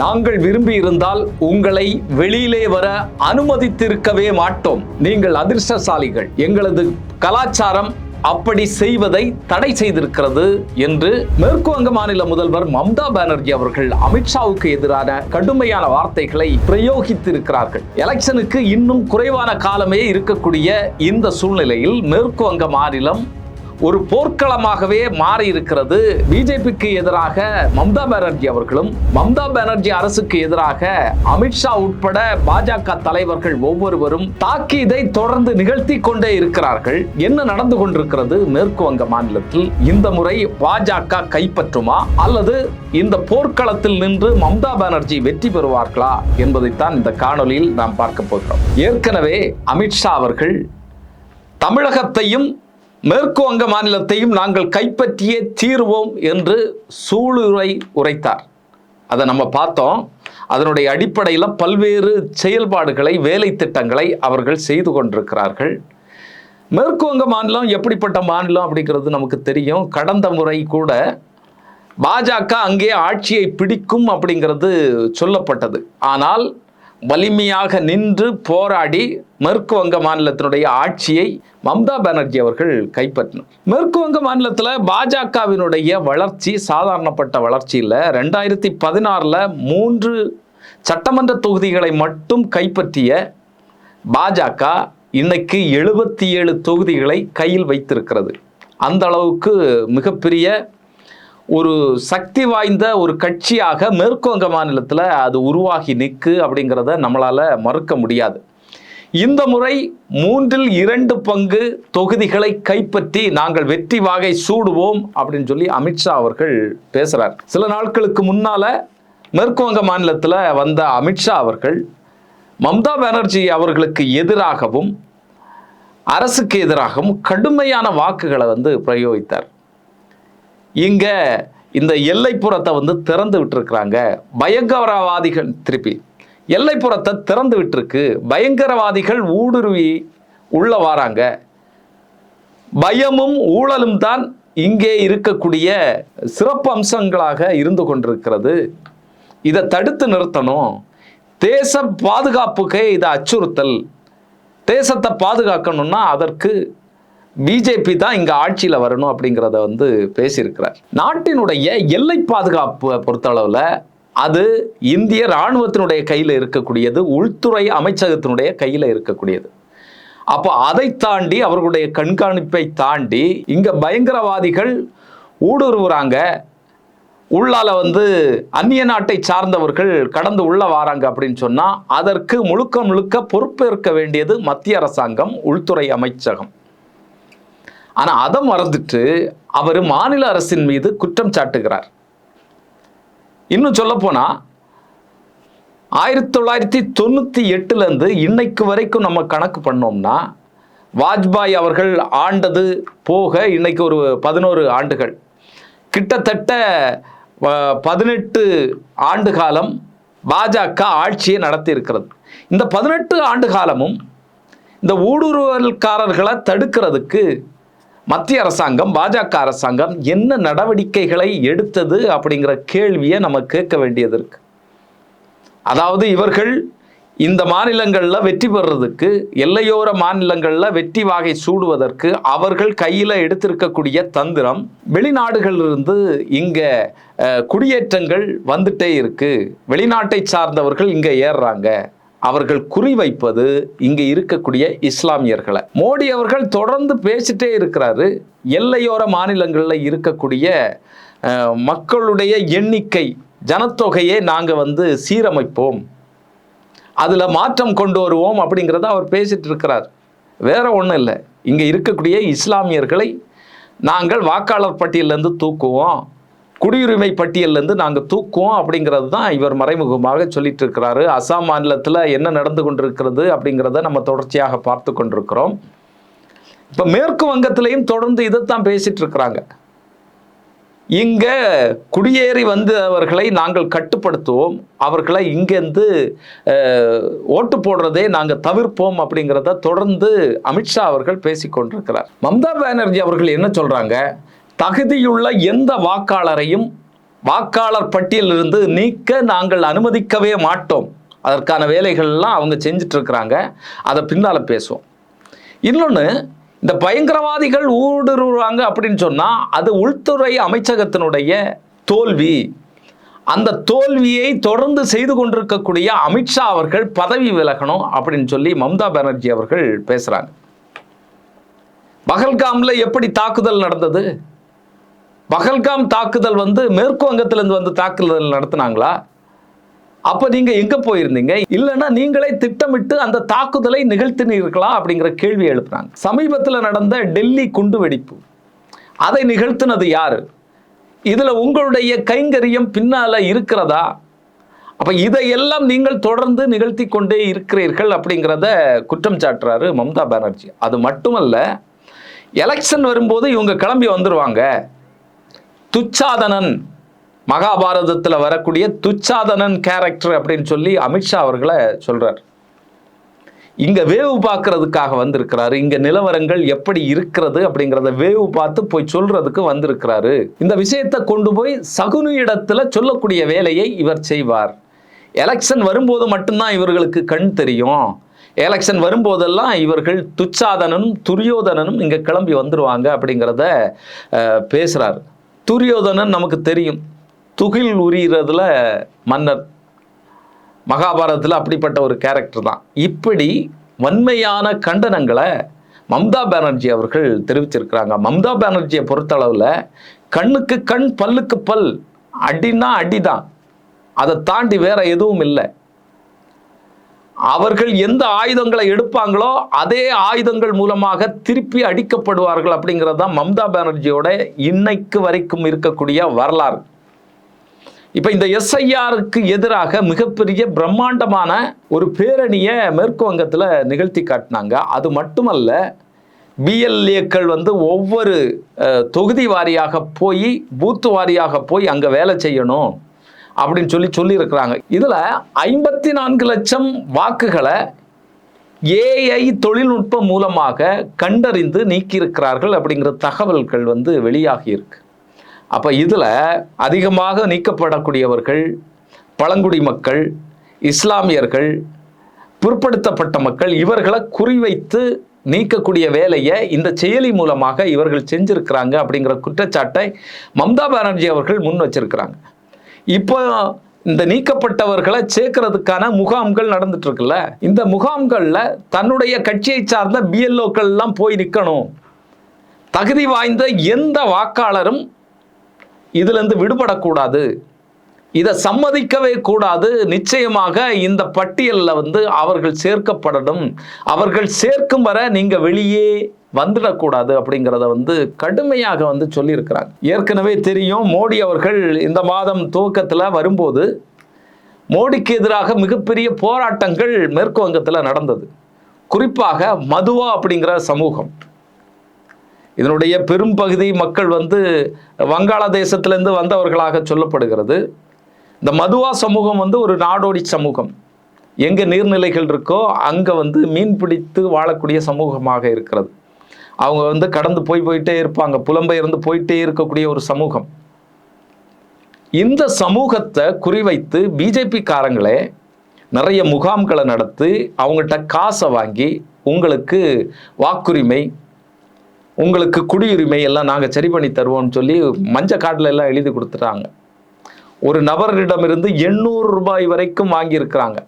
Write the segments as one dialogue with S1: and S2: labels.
S1: நாங்கள் விரும்பி இருந்தால் உங்களை வெளியிலே வர அனுமதித்திருக்கவே மாட்டோம் நீங்கள் அதிர்ஷ்டசாலிகள் எங்களது கலாச்சாரம் அப்படி செய்வதை தடை செய்திருக்கிறது என்று மேற்கு வங்க மாநில முதல்வர் மம்தா பானர்ஜி அவர்கள் அமித்ஷாவுக்கு எதிரான கடுமையான வார்த்தைகளை பிரயோகித்திருக்கிறார்கள் எலெக்ஷனுக்கு இன்னும் குறைவான காலமே இருக்கக்கூடிய இந்த சூழ்நிலையில் மேற்கு வங்க மாநிலம் ஒரு போர்க்களமாகவே மாறி இருக்கிறது பிஜேபிக்கு எதிராக மம்தா பானர்ஜி அவர்களும் மம்தா பானர்ஜி அரசுக்கு எதிராக அமித்ஷா உட்பட பாஜக தலைவர்கள் ஒவ்வொருவரும் தாக்கி இதை தொடர்ந்து நிகழ்த்தி கொண்டே இருக்கிறார்கள் என்ன நடந்து கொண்டிருக்கிறது மேற்கு வங்க மாநிலத்தில் இந்த முறை பாஜக கைப்பற்றுமா அல்லது இந்த போர்க்களத்தில் நின்று மம்தா பானர்ஜி வெற்றி பெறுவார்களா என்பதைத்தான் இந்த காணொலியில் நாம் பார்க்க போகிறோம் ஏற்கனவே அமித்ஷா அவர்கள் தமிழகத்தையும் மேற்கு வங்க மாநிலத்தையும் நாங்கள் கைப்பற்றியே தீர்வோம் என்று சூளுரை உரைத்தார் அதை நம்ம பார்த்தோம் அதனுடைய அடிப்படையில் பல்வேறு செயல்பாடுகளை வேலை திட்டங்களை அவர்கள் செய்து கொண்டிருக்கிறார்கள் மேற்கு வங்க மாநிலம் எப்படிப்பட்ட மாநிலம் அப்படிங்கிறது நமக்கு தெரியும் கடந்த முறை கூட பாஜக அங்கே ஆட்சியை பிடிக்கும் அப்படிங்கிறது சொல்லப்பட்டது ஆனால் வலிமையாக நின்று போராடி மேற்கு வங்க மாநிலத்தினுடைய ஆட்சியை மம்தா பானர்ஜி அவர்கள் கைப்பற்றினார் மேற்கு வங்க மாநிலத்தில் பாஜகவினுடைய வளர்ச்சி சாதாரணப்பட்ட வளர்ச்சியில் ரெண்டாயிரத்தி பதினாறில் மூன்று சட்டமன்ற தொகுதிகளை மட்டும் கைப்பற்றிய பாஜக இன்னைக்கு எழுபத்தி ஏழு தொகுதிகளை கையில் வைத்திருக்கிறது அந்த அளவுக்கு மிகப்பெரிய ஒரு சக்தி வாய்ந்த ஒரு கட்சியாக மேற்குவங்க மாநிலத்தில் அது உருவாகி நிற்கு அப்படிங்கிறத நம்மளால் மறுக்க முடியாது இந்த முறை மூன்றில் இரண்டு பங்கு தொகுதிகளை கைப்பற்றி நாங்கள் வெற்றி வாகை சூடுவோம் அப்படின்னு சொல்லி அமித்ஷா அவர்கள் பேசுகிறார் சில நாட்களுக்கு முன்னால் மேற்குவங்க மாநிலத்தில் வந்த அமித்ஷா அவர்கள் மம்தா பானர்ஜி அவர்களுக்கு எதிராகவும் அரசுக்கு எதிராகவும் கடுமையான வாக்குகளை வந்து பிரயோகித்தார் இங்கே இந்த எல்லைப்புறத்தை வந்து திறந்து விட்டுருக்குறாங்க பயங்கரவாதிகள் திருப்பி எல்லைப்புறத்தை திறந்து விட்டுருக்கு பயங்கரவாதிகள் ஊடுருவி உள்ளே வராங்க பயமும் ஊழலும் தான் இங்கே இருக்கக்கூடிய சிறப்பு அம்சங்களாக இருந்து கொண்டிருக்கிறது இதை தடுத்து நிறுத்தணும் தேச பாதுகாப்புக்கே இதை அச்சுறுத்தல் தேசத்தை பாதுகாக்கணும்னா அதற்கு பிஜேபி தான் இங்கே ஆட்சியில் வரணும் அப்படிங்கிறத வந்து பேசியிருக்கிறார் நாட்டினுடைய எல்லை பாதுகாப்பு பொறுத்தளவில் அது இந்திய இராணுவத்தினுடைய கையில் இருக்கக்கூடியது உள்துறை அமைச்சகத்தினுடைய கையில் இருக்கக்கூடியது அப்போ அதை தாண்டி அவர்களுடைய கண்காணிப்பை தாண்டி இங்கே பயங்கரவாதிகள் ஊடுருவுறாங்க உள்ளால வந்து அந்நிய நாட்டை சார்ந்தவர்கள் கடந்து உள்ள வாராங்க அப்படின்னு சொன்னால் அதற்கு முழுக்க முழுக்க பொறுப்பேற்க வேண்டியது மத்திய அரசாங்கம் உள்துறை அமைச்சகம் ஆனால் அதை மறந்துட்டு அவர் மாநில அரசின் மீது குற்றம் சாட்டுகிறார் இன்னும் சொல்லப்போனால் ஆயிரத்தி தொள்ளாயிரத்தி தொண்ணூற்றி எட்டுலேருந்து இன்னைக்கு வரைக்கும் நம்ம கணக்கு பண்ணோம்னா வாஜ்பாய் அவர்கள் ஆண்டது போக இன்னைக்கு ஒரு பதினோரு ஆண்டுகள் கிட்டத்தட்ட பதினெட்டு ஆண்டு காலம் பாஜக ஆட்சியை நடத்தி இருக்கிறது இந்த பதினெட்டு ஆண்டு காலமும் இந்த ஊடுருவல்காரர்களை தடுக்கிறதுக்கு மத்திய அரசாங்கம் பாஜக அரசாங்கம் என்ன நடவடிக்கைகளை எடுத்தது அப்படிங்கிற கேள்வியை நம்ம கேட்க வேண்டியது இருக்கு அதாவது இவர்கள் இந்த மாநிலங்களில் வெற்றி பெறுறதுக்கு எல்லையோர மாநிலங்களில் வெற்றி வாகை சூடுவதற்கு அவர்கள் கையில் எடுத்திருக்கக்கூடிய தந்திரம் வெளிநாடுகளிலிருந்து இங்கே குடியேற்றங்கள் வந்துட்டே இருக்குது வெளிநாட்டை சார்ந்தவர்கள் இங்கே ஏறுறாங்க அவர்கள் குறிவைப்பது இங்கு இருக்கக்கூடிய இஸ்லாமியர்களை மோடி அவர்கள் தொடர்ந்து பேசிட்டே இருக்கிறாரு எல்லையோர மாநிலங்களில் இருக்கக்கூடிய மக்களுடைய எண்ணிக்கை ஜனத்தொகையை நாங்கள் வந்து சீரமைப்போம் அதில் மாற்றம் கொண்டு வருவோம் அப்படிங்கிறத அவர் பேசிட்டு இருக்கிறார் வேற ஒன்றும் இல்லை இங்கே இருக்கக்கூடிய இஸ்லாமியர்களை நாங்கள் வாக்காளர் பட்டியலேருந்து தூக்குவோம் குடியுரிமை பட்டியல்லேருந்து நாங்கள் தூக்குவோம் அப்படிங்கிறது தான் இவர் மறைமுகமாக சொல்லிட்டு இருக்கிறாரு அசாம் மாநிலத்தில் என்ன நடந்து கொண்டிருக்கிறது அப்படிங்கிறத நம்ம தொடர்ச்சியாக பார்த்து கொண்டிருக்கிறோம் இப்போ மேற்கு வங்கத்திலையும் தொடர்ந்து இதைத்தான் பேசிட்டு இருக்கிறாங்க இங்கே குடியேறி வந்தவர்களை நாங்கள் கட்டுப்படுத்துவோம் அவர்களை இங்கேருந்து ஓட்டு போடுறதே நாங்கள் தவிர்ப்போம் அப்படிங்கிறத தொடர்ந்து அமித்ஷா அவர்கள் பேசிக்கொண்டிருக்கிறார் மம்தா பானர்ஜி அவர்கள் என்ன சொல்கிறாங்க தகுதியுள்ள எந்த வாக்காளரையும் வாக்காளர் பட்டியலிருந்து நீக்க நாங்கள் அனுமதிக்கவே மாட்டோம் அதற்கான வேலைகள்லாம் அவங்க செஞ்சிட்ருக்கிறாங்க அதை பின்னால் பேசுவோம் இன்னொன்று இந்த பயங்கரவாதிகள் ஊடுருவாங்க அப்படின்னு சொன்னால் அது உள்துறை அமைச்சகத்தினுடைய தோல்வி அந்த தோல்வியை தொடர்ந்து செய்து கொண்டிருக்கக்கூடிய அமித்ஷா அவர்கள் பதவி விலகணும் அப்படின்னு சொல்லி மம்தா பானர்ஜி அவர்கள் பேசுகிறாங்க பகல்காமில் எப்படி தாக்குதல் நடந்தது பகல்காம் தாக்குதல் வந்து மேற்கு வங்கத்திலிருந்து வந்து தாக்குதல் நடத்தினாங்களா அப்போ நீங்கள் எங்கே போயிருந்தீங்க இல்லைன்னா நீங்களே திட்டமிட்டு அந்த தாக்குதலை நிகழ்த்தினீர்களா அப்படிங்கிற கேள்வி எழுப்புனாங்க சமீபத்தில் நடந்த டெல்லி குண்டு வெடிப்பு அதை நிகழ்த்தினது யார் இதில் உங்களுடைய கைங்கரியம் பின்னால் இருக்கிறதா அப்போ இதையெல்லாம் நீங்கள் தொடர்ந்து நிகழ்த்தி கொண்டே இருக்கிறீர்கள் அப்படிங்கிறத குற்றம் சாட்டுறாரு மம்தா பானர்ஜி அது மட்டுமல்ல எலெக்ஷன் வரும்போது இவங்க கிளம்பி வந்துடுவாங்க துச்சாதனன் மகாபாரதத்தில் வரக்கூடிய துச்சாதனன் கேரக்டர் அப்படின்னு சொல்லி அமித்ஷா அவர்களை சொல்கிறார் இங்கே வேவு பார்க்கறதுக்காக வந்திருக்கிறாரு இங்கே நிலவரங்கள் எப்படி இருக்கிறது அப்படிங்கிறத வேவு பார்த்து போய் சொல்றதுக்கு வந்திருக்கிறாரு இந்த விஷயத்தை கொண்டு போய் சகுனு இடத்துல சொல்லக்கூடிய வேலையை இவர் செய்வார் எலெக்ஷன் வரும்போது மட்டும்தான் இவர்களுக்கு கண் தெரியும் எலெக்ஷன் வரும்போதெல்லாம் இவர்கள் துச்சாதனனும் துரியோதனனும் இங்கே கிளம்பி வந்துடுவாங்க அப்படிங்கிறத பேசுகிறார் துரியோதனன் நமக்கு தெரியும் துகில் உரிகிறதுல மன்னர் மகாபாரதத்தில் அப்படிப்பட்ட ஒரு கேரக்டர் தான் இப்படி வன்மையான கண்டனங்களை மம்தா பானர்ஜி அவர்கள் தெரிவிச்சிருக்கிறாங்க மம்தா பானர்ஜியை பொறுத்தளவில் கண்ணுக்கு கண் பல்லுக்கு பல் அடின்னா அடி தான் அதை தாண்டி வேற எதுவும் இல்லை அவர்கள் எந்த ஆயுதங்களை எடுப்பாங்களோ அதே ஆயுதங்கள் மூலமாக திருப்பி அடிக்கப்படுவார்கள் அப்படிங்கிறது தான் மம்தா பானர்ஜியோட இன்னைக்கு வரைக்கும் இருக்கக்கூடிய வரலாறு இப்போ இந்த எஸ்ஐஆருக்கு எதிராக மிகப்பெரிய பிரம்மாண்டமான ஒரு பேரணியை மேற்கு வங்கத்தில் நிகழ்த்தி காட்டினாங்க அது மட்டுமல்ல பிஎல்ஏக்கள் வந்து ஒவ்வொரு தொகுதி வாரியாக போய் பூத்து வாரியாக போய் அங்கே வேலை செய்யணும் அப்படின்னு சொல்லி சொல்லியிருக்கிறாங்க இதில் ஐம்பத்தி நான்கு லட்சம் வாக்குகளை ஏஐ தொழில்நுட்பம் மூலமாக கண்டறிந்து நீக்கியிருக்கிறார்கள் அப்படிங்கிற தகவல்கள் வந்து வெளியாகியிருக்கு அப்போ இதில் அதிகமாக நீக்கப்படக்கூடியவர்கள் பழங்குடி மக்கள் இஸ்லாமியர்கள் பிற்படுத்தப்பட்ட மக்கள் இவர்களை குறிவைத்து நீக்கக்கூடிய வேலையை இந்த செயலி மூலமாக இவர்கள் செஞ்சிருக்கிறாங்க அப்படிங்கிற குற்றச்சாட்டை மம்தா பானர்ஜி அவர்கள் முன் வச்சிருக்கிறாங்க இப்போ இந்த நீக்கப்பட்டவர்களை சேர்க்கறதுக்கான முகாம்கள் நடந்துட்டு இருக்குல்ல இந்த முகாம்களில் தன்னுடைய கட்சியை சார்ந்த பிஎல்ஓக்கள் எல்லாம் போய் நிற்கணும் தகுதி வாய்ந்த எந்த வாக்காளரும் இதுலேருந்து விடுபடக்கூடாது இதை சம்மதிக்கவே கூடாது நிச்சயமாக இந்த பட்டியலில் வந்து அவர்கள் சேர்க்கப்படணும் அவர்கள் சேர்க்கும் வர நீங்கள் வெளியே வந்துடக்கூடாது அப்படிங்கிறத வந்து கடுமையாக வந்து சொல்லியிருக்கிறாங்க ஏற்கனவே தெரியும் மோடி அவர்கள் இந்த மாதம் துவக்கத்தில் வரும்போது மோடிக்கு எதிராக மிகப்பெரிய போராட்டங்கள் மேற்கு வங்கத்தில் நடந்தது குறிப்பாக மதுவா அப்படிங்கிற சமூகம் இதனுடைய பெரும்பகுதி மக்கள் வந்து வங்காள தேசத்திலேருந்து வந்தவர்களாக சொல்லப்படுகிறது இந்த மதுவா சமூகம் வந்து ஒரு நாடோடி சமூகம் எங்கே நீர்நிலைகள் இருக்கோ அங்கே வந்து மீன் பிடித்து வாழக்கூடிய சமூகமாக இருக்கிறது அவங்க வந்து கடந்து போய் போயிட்டே இருப்பாங்க புலம்பெயர்ந்து போயிட்டே இருக்கக்கூடிய ஒரு சமூகம் இந்த சமூகத்தை குறிவைத்து பிஜேபி காரங்களே நிறைய முகாம்களை நடத்தி அவங்கள்ட்ட காசை வாங்கி உங்களுக்கு வாக்குரிமை உங்களுக்கு குடியுரிமை எல்லாம் நாங்கள் சரி பண்ணி தருவோம்னு சொல்லி மஞ்ச காட்டில் எல்லாம் எழுதி கொடுத்துட்டாங்க ஒரு நபரிடமிருந்து எண்ணூறு ரூபாய் வரைக்கும் வாங்கியிருக்கிறாங்க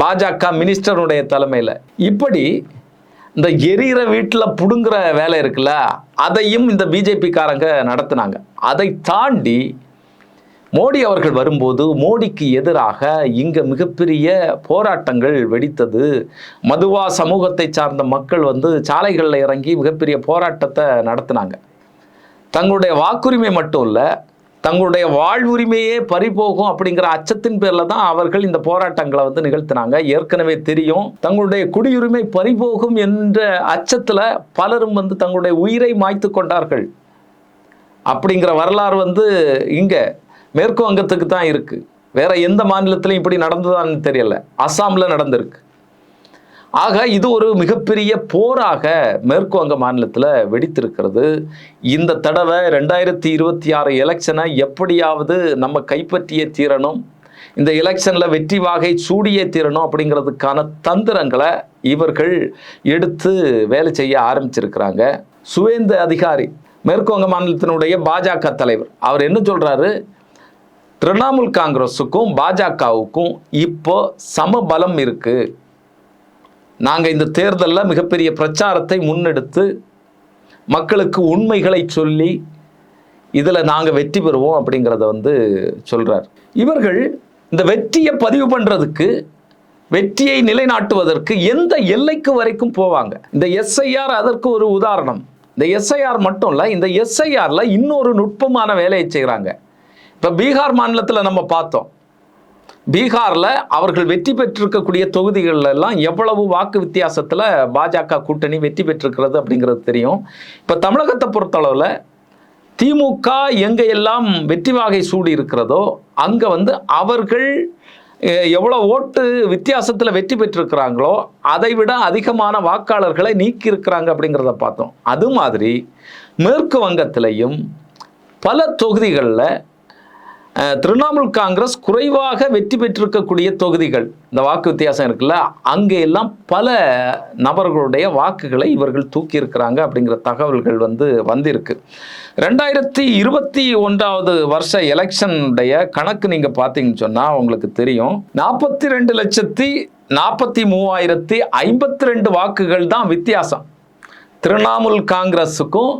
S1: பாஜக மினிஸ்டருடைய தலைமையில் இப்படி இந்த எரியிற வீட்டில் பிடுங்குற வேலை இருக்குல்ல அதையும் இந்த பிஜேபிக்காரங்க நடத்தினாங்க அதை தாண்டி மோடி அவர்கள் வரும்போது மோடிக்கு எதிராக இங்கே மிகப்பெரிய போராட்டங்கள் வெடித்தது மதுவா சமூகத்தை சார்ந்த மக்கள் வந்து சாலைகளில் இறங்கி மிகப்பெரிய போராட்டத்தை நடத்தினாங்க தங்களுடைய வாக்குரிமை மட்டும் இல்லை தங்களுடைய வாழ்வுரிமையே பறிபோகும் அப்படிங்கிற அச்சத்தின் பேரில் தான் அவர்கள் இந்த போராட்டங்களை வந்து நிகழ்த்தினாங்க ஏற்கனவே தெரியும் தங்களுடைய குடியுரிமை பறிபோகும் என்ற அச்சத்தில் பலரும் வந்து தங்களுடைய உயிரை மாய்த்து கொண்டார்கள் அப்படிங்கிற வரலாறு வந்து இங்கே மேற்கு வங்கத்துக்கு தான் இருக்குது வேற எந்த மாநிலத்திலையும் இப்படி நடந்ததான்னு தெரியல அஸ்ஸாமில் நடந்திருக்கு ஆக இது ஒரு மிகப்பெரிய போராக மேற்கு வங்க மாநிலத்தில் வெடித்திருக்கிறது இந்த தடவை ரெண்டாயிரத்தி இருபத்தி ஆறு எலெக்ஷனை எப்படியாவது நம்ம கைப்பற்றிய தீரணும் இந்த எலெக்ஷனில் வெற்றி வாகை சூடிய தீரணும் அப்படிங்கிறதுக்கான தந்திரங்களை இவர்கள் எடுத்து வேலை செய்ய ஆரம்பிச்சிருக்கிறாங்க சுவேந்த அதிகாரி மேற்கு வங்க மாநிலத்தினுடைய பாஜக தலைவர் அவர் என்ன சொல்கிறாரு திரிணாமுல் காங்கிரஸுக்கும் பாஜகவுக்கும் இப்போ சமபலம் இருக்குது நாங்கள் இந்த தேர்தலில் மிகப்பெரிய பிரச்சாரத்தை முன்னெடுத்து மக்களுக்கு உண்மைகளை சொல்லி இதில் நாங்கள் வெற்றி பெறுவோம் அப்படிங்கிறத வந்து சொல்கிறார் இவர்கள் இந்த வெற்றியை பதிவு பண்ணுறதுக்கு வெற்றியை நிலைநாட்டுவதற்கு எந்த எல்லைக்கு வரைக்கும் போவாங்க இந்த எஸ்ஐஆர் அதற்கு ஒரு உதாரணம் இந்த எஸ்ஐஆர் மட்டும் இல்லை இந்த எஸ்ஐஆரில் இன்னொரு நுட்பமான வேலையை செய்கிறாங்க இப்போ பீகார் மாநிலத்தில் நம்ம பார்த்தோம் பீகாரில் அவர்கள் வெற்றி பெற்றிருக்கக்கூடிய தொகுதிகளில் எல்லாம் எவ்வளவு வாக்கு வித்தியாசத்தில் பாஜக கூட்டணி வெற்றி பெற்றிருக்கிறது அப்படிங்கிறது தெரியும் இப்போ தமிழகத்தை பொறுத்தளவில் திமுக எங்கே எல்லாம் வெற்றி வாகை சூடி இருக்கிறதோ அங்கே வந்து அவர்கள் எவ்வளோ ஓட்டு வித்தியாசத்தில் வெற்றி பெற்றிருக்கிறாங்களோ அதை விட அதிகமான வாக்காளர்களை நீக்கி இருக்கிறாங்க அப்படிங்கிறத பார்த்தோம் அது மாதிரி மேற்கு வங்கத்திலையும் பல தொகுதிகளில் திரிணாமுல் காங்கிரஸ் குறைவாக வெற்றி பெற்றிருக்கக்கூடிய தொகுதிகள் இந்த வாக்கு வித்தியாசம் இருக்குல்ல அங்கே எல்லாம் பல நபர்களுடைய வாக்குகளை இவர்கள் இருக்கிறாங்க அப்படிங்கிற தகவல்கள் வந்து வந்திருக்கு ரெண்டாயிரத்தி இருபத்தி ஒன்றாவது வருஷ எலெக்ஷனுடைய கணக்கு நீங்கள் பார்த்தீங்கன்னு சொன்னால் உங்களுக்கு தெரியும் நாற்பத்தி ரெண்டு லட்சத்தி நாற்பத்தி மூவாயிரத்தி ஐம்பத்தி ரெண்டு வாக்குகள் தான் வித்தியாசம் திரிணாமுல் காங்கிரஸுக்கும்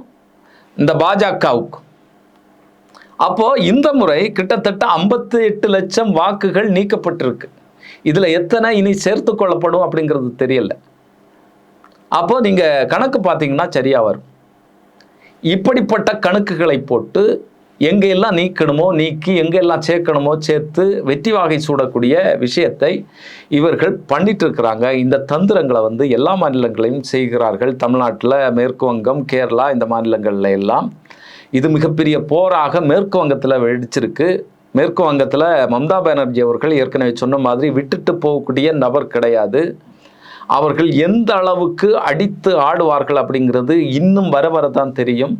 S1: இந்த பாஜகவுக்கும் அப்போ இந்த முறை கிட்டத்தட்ட ஐம்பத்தி எட்டு லட்சம் வாக்குகள் நீக்கப்பட்டிருக்கு இதில் எத்தனை இனி சேர்த்து கொள்ளப்படும் அப்படிங்கிறது தெரியல அப்போ நீங்கள் கணக்கு பார்த்தீங்கன்னா சரியாக வரும் இப்படிப்பட்ட கணக்குகளை போட்டு எங்கெல்லாம் நீக்கணுமோ நீக்கி எங்கெல்லாம் சேர்க்கணுமோ சேர்த்து வெற்றி வாகை சூடக்கூடிய விஷயத்தை இவர்கள் பண்ணிட்டு இருக்கிறாங்க இந்த தந்திரங்களை வந்து எல்லா மாநிலங்களையும் செய்கிறார்கள் தமிழ்நாட்டில் மேற்கு வங்கம் கேரளா இந்த மாநிலங்களில் எல்லாம் இது மிகப்பெரிய போராக மேற்கு வங்கத்தில் வெடிச்சிருக்கு மேற்கு வங்கத்தில் மம்தா பானர்ஜி அவர்கள் ஏற்கனவே சொன்ன மாதிரி விட்டுட்டு போகக்கூடிய நபர் கிடையாது அவர்கள் எந்த அளவுக்கு அடித்து ஆடுவார்கள் அப்படிங்கிறது இன்னும் வர வர தான் தெரியும்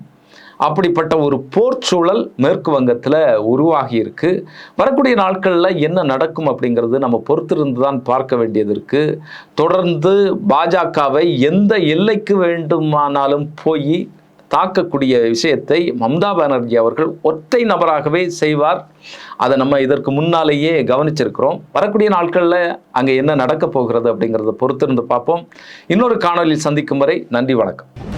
S1: அப்படிப்பட்ட ஒரு போர்ச்சூழல் மேற்கு வங்கத்தில் உருவாகி வரக்கூடிய நாட்களில் என்ன நடக்கும் அப்படிங்கிறது நம்ம பொறுத்திருந்து தான் பார்க்க வேண்டியது இருக்குது தொடர்ந்து பாஜகவை எந்த எல்லைக்கு வேண்டுமானாலும் போய் தாக்கக்கூடிய விஷயத்தை மம்தா பானர்ஜி அவர்கள் ஒற்றை நபராகவே செய்வார் அதை நம்ம இதற்கு முன்னாலேயே கவனிச்சிருக்கிறோம் வரக்கூடிய நாட்களில் அங்கே என்ன நடக்கப் போகிறது அப்படிங்கிறத பொறுத்திருந்து பார்ப்போம் இன்னொரு காணொலியில் சந்திக்கும் வரை நன்றி வணக்கம்